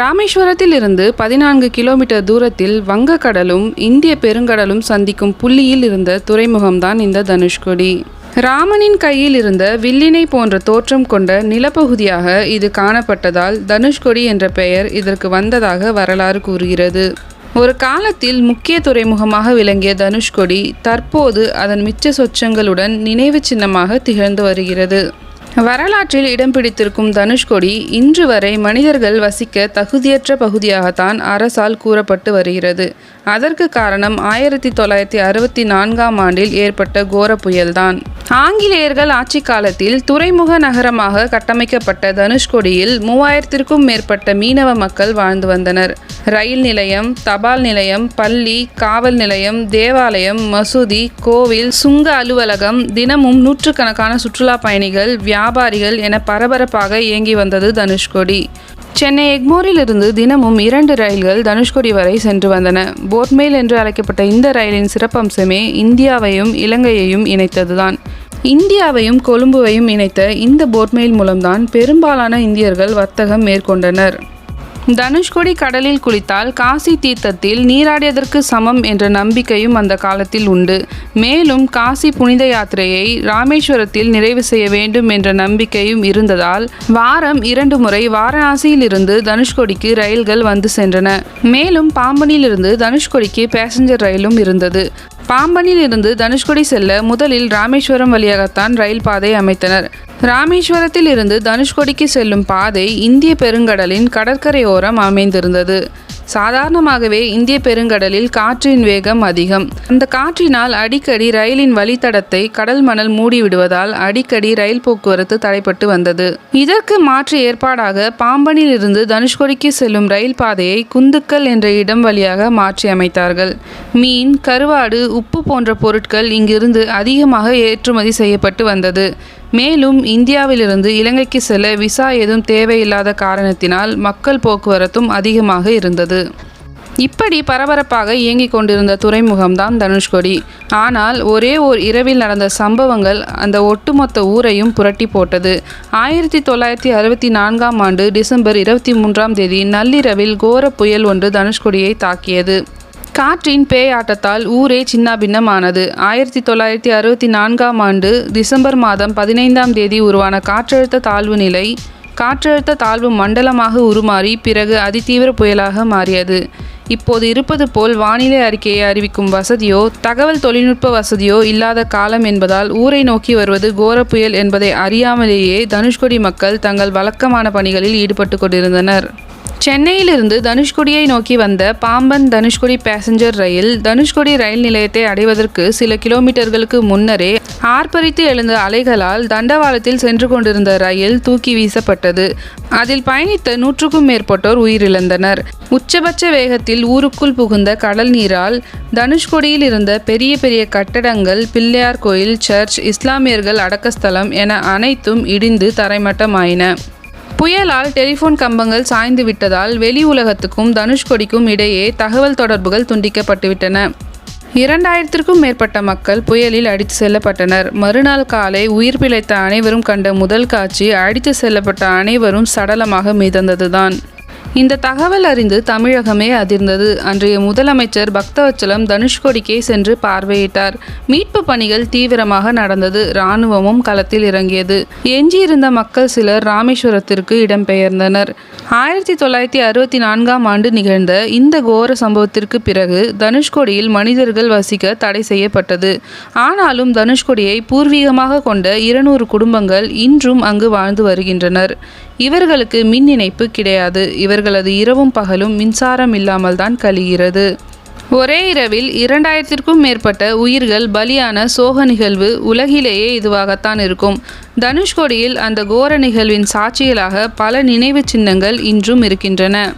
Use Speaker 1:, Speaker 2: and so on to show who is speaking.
Speaker 1: ராமேஸ்வரத்தில் இருந்து பதினான்கு கிலோமீட்டர் தூரத்தில் வங்கக்கடலும் இந்திய பெருங்கடலும் சந்திக்கும் புள்ளியில் இருந்த துறைமுகம்தான் இந்த தனுஷ்கோடி. ராமனின் கையில் இருந்த வில்லினை போன்ற தோற்றம் கொண்ட நிலப்பகுதியாக இது காணப்பட்டதால் தனுஷ்கோடி என்ற பெயர் இதற்கு வந்ததாக வரலாறு கூறுகிறது. ஒரு காலத்தில் முக்கிய துறைமுகமாக விளங்கிய தனுஷ்கோடி தற்போது அதன் மிச்ச சொச்சங்களுடன் நினைவு சின்னமாக திகழ்ந்து வருகிறது. வரலாற்றில் இடம் பிடித்திருக்கும் தனுஷ்கோடி இன்று வரை மனிதர்கள் வசிக்க தகுதியற்ற பகுதியாகத்தான் அரசால் கூறப்பட்டு வருகிறது. அதற்கு காரணம் ஆயிரத்தி தொள்ளாயிரத்தி அறுபத்தி நான்காம் ஆண்டில் ஏற்பட்ட கோர புயல்தான். ஆங்கிலேயர்கள் ஆட்சி காலத்தில் துறைமுக நகரமாக கட்டமைக்கப்பட்ட தனுஷ்கோடியில் மூவாயிரத்திற்கும் மேற்பட்ட மீனவ மக்கள் வாழ்ந்து வந்தனர். ரயில் நிலையம் தபால் நிலையம் பள்ளி காவல் நிலையம் தேவாலயம் மசூதி கோவில் சுங்க அலுவலகம் தினமும் நூற்றுக்கணக்கான சுற்றுலா பயணிகள் வியாபாரிகள் என பரபரப்பாக இயங்கி வந்தது தனுஷ்கோடி. சென்னை எக்மோரிலிருந்து தினமும் இரண்டு ரயில்கள் தனுஷ்கோடி வரை சென்று வந்தன. போட்மெயில் என்று அழைக்கப்பட்ட இந்த ரயிலின் சிறப்பம்சமே இந்தியாவையும் இலங்கையையும் இணைத்ததுதான். இந்தியாவையும் கொழும்புவையும் இணைத்த இந்த போட்மெயில் மூலம்தான் பெரும்பாலான இந்தியர்கள் வர்த்தகம் மேற்கொண்டனர். தனுஷ்கோடி கடலில் குளித்தால் காசி தீர்த்தத்தில் நீராடியதற்கு சமம் என்ற நம்பிக்கையும் அந்த காலத்தில் உண்டு. மேலும் காசி புனித யாத்திரையை ராமேஸ்வரத்தில் நிறைவு செய்ய வேண்டும் என்ற நம்பிக்கையும் இருந்ததால் வாரம் இரண்டு முறை வாரணாசியில் இருந்து தனுஷ்கோடிக்கு ரயில்கள் வந்து சென்றன. மேலும் பாம்பனிலிருந்து தனுஷ்கோடிக்கு பேசஞ்சர் ரயிலும் இருந்தது. பாம்பனில் இருந்து தனுஷ்கோடி செல்ல முதலில் ராமேஸ்வரம் வழியாகத்தான் ரயில் பாதை அமைத்தனர். ராமேஸ்வரத்தில் இருந்து தனுஷ்கோடிக்கு செல்லும் பாதை இந்திய பெருங்கடலின் கடற்கரையோரம் அமைந்திருந்தது. சாதாரணமாகவே இந்திய பெருங்கடலில் காற்றின் வேகம் அதிகம். அந்த காற்றினால் அடிக்கடி ரயிலின் வழித்தடத்தை கடல் மணல் மூடிவிடுவதால் அடிக்கடி ரயில் போக்குவரத்து தடைப்பட்டு வந்தது. இதற்கு மாற்று ஏற்பாடாக பாம்பனில் இருந்து தனுஷ்கோடிக்கு செல்லும் ரயில் பாதையை குந்துக்கல் என்ற இடம் வழியாக மாற்றி அமைத்தார்கள். மீன் கருவாடு உப்பு போன்ற பொருட்கள் இங்கிருந்து அதிகமாக ஏற்றுமதி செய்யப்பட்டு வந்தது. மேலும் இந்தியாவிலிருந்து இலங்கைக்கு செல்ல விசா ஏதும் தேவையில்லாத காரணத்தினால் மக்கள் போக்குவரத்தும் அதிகமாக இருந்தது. இப்படி பரபரப்பாக இயங்கிக் கொண்டிருந்த துறைமுகம்தான் தனுஷ்கோடி. ஆனால் ஒரே ஓர் இரவில் நடந்த சம்பவங்கள் அந்த ஒட்டுமொத்த ஊரையும் புரட்டி போட்டது. ஆயிரத்தி தொள்ளாயிரத்தி அறுபத்தி நான்காம் ஆண்டு டிசம்பர் இருபத்தி மூன்றாம் தேதி நள்ளிரவில் கோர புயல் ஒன்று தனுஷ்கோடியை தாக்கியது. காற்றின் பேயாட்டத்தால் ஊரே சின்னாபின்னமானது. ஆயிரத்தி தொள்ளாயிரத்தி அறுபத்தி நான்காம் ஆண்டு டிசம்பர் மாதம் பதினைந்தாம் தேதி உருவான காற்றழுத்த தாழ்வு நிலை காற்றழுத்த தாழ்வு மண்டலமாக உருமாறி பிறகு அதிதீவிர புயலாக மாறியது. இப்போது இருப்பது போல் வானிலை அறிக்கையை அறிவிக்கும் வசதியோ தகவல் தொழில்நுட்ப வசதியோ இல்லாத காலம் என்பதால் ஊரை நோக்கி வருவது கோர புயல் என்பதை அறியாமலேயே தனுஷ்கோடி மக்கள் தங்கள் வழக்கமான பணிகளில் ஈடுபட்டு கொண்டிருந்தனர். சென்னையிலிருந்து தனுஷ்கோடியை நோக்கி வந்த பாம்பன் தனுஷ்கோடி பேசஞ்சர் ரயில் தனுஷ்கோடி ரயில் நிலையத்தை அடைவதற்கு சில கிலோமீட்டர்களுக்கு முன்னரே ஆர்ப்பரித்து எழுந்த அலைகளால் தண்டவாளத்தில் சென்று கொண்டிருந்த ரயில் தூக்கி வீசப்பட்டது. அதில் பயணித்த நூற்றுக்கும் மேற்பட்டோர் உயிரிழந்தனர். உச்சபட்ச வேகத்தில் ஊருக்குள் புகுந்த கடல் நீரால் தனுஷ்கோடியில் இருந்த பெரிய பெரிய கட்டடங்கள் பிள்ளையார் கோயில் சர்ச் இஸ்லாமியர்கள் அடக்கஸ்தலம் என அனைத்தும் இடிந்து தரைமட்டமாயின. புயலால் டெலிஃபோன் கம்பங்கள் சாய்ந்து விட்டதால் வெளி உலகத்துக்கும் தனுஷ்கொடிக்கும் இடையே தகவல் தொடர்புகள் துண்டிக்கப்பட்டுவிட்டன. இரண்டாயிரத்திற்கும் மேற்பட்ட மக்கள் புயலில் அடித்து செல்லப்பட்டனர். மறுநாள் காலை உயிர் பிழைத்த அனைவரும் கண்ட முதல் காட்சி அடித்து செல்லப்பட்ட அனைவரும் சடலமாக மிதந்ததுதான். இந்த தகவல் அறிந்து தமிழகமே அதிர்ந்தது. அன்றைய முதலமைச்சர் பக்தவச்சலம் தனுஷ்கோடிக்கே சென்று பார்வையிட்டார். மீட்பு பணிகள் தீவிரமாக நடந்தது. இராணுவமும் களத்தில் இறங்கியது. எஞ்சியிருந்த மக்கள் சிலர் ராமேஸ்வரத்திற்கு இடம்பெயர்ந்தனர். ஆயிரத்தி தொள்ளாயிரத்தி அறுபத்தி நான்காம் ஆண்டு நிகழ்ந்த இந்த கோர சம்பவத்திற்கு பிறகு தனுஷ்கோடியில் மனிதர்கள் வசிக்க தடை செய்யப்பட்டது. ஆனாலும் தனுஷ்கோடியை பூர்வீகமாக கொண்ட இருநூறு குடும்பங்கள் இன்றும் அங்கு வாழ்ந்து வருகின்றனர். இவர்களுக்கு மின் இணைப்பு கிடையாது. இவர்களது இரவும் பகலும் மின்சாரம் இல்லாமல் தான் கழிகிறது. ஒரே இரவில் இரண்டாயிரத்திற்கும் மேற்பட்ட உயிர்கள் பலியான சோக நிகழ்வு உலகிலேயே இதுவாகத்தான் இருக்கும். தனுஷ்கோடியில் அந்த கோர நிகழ்வின் சாட்சிகளாக பல நினைவு சின்னங்கள் இன்றும் இருக்கின்றன.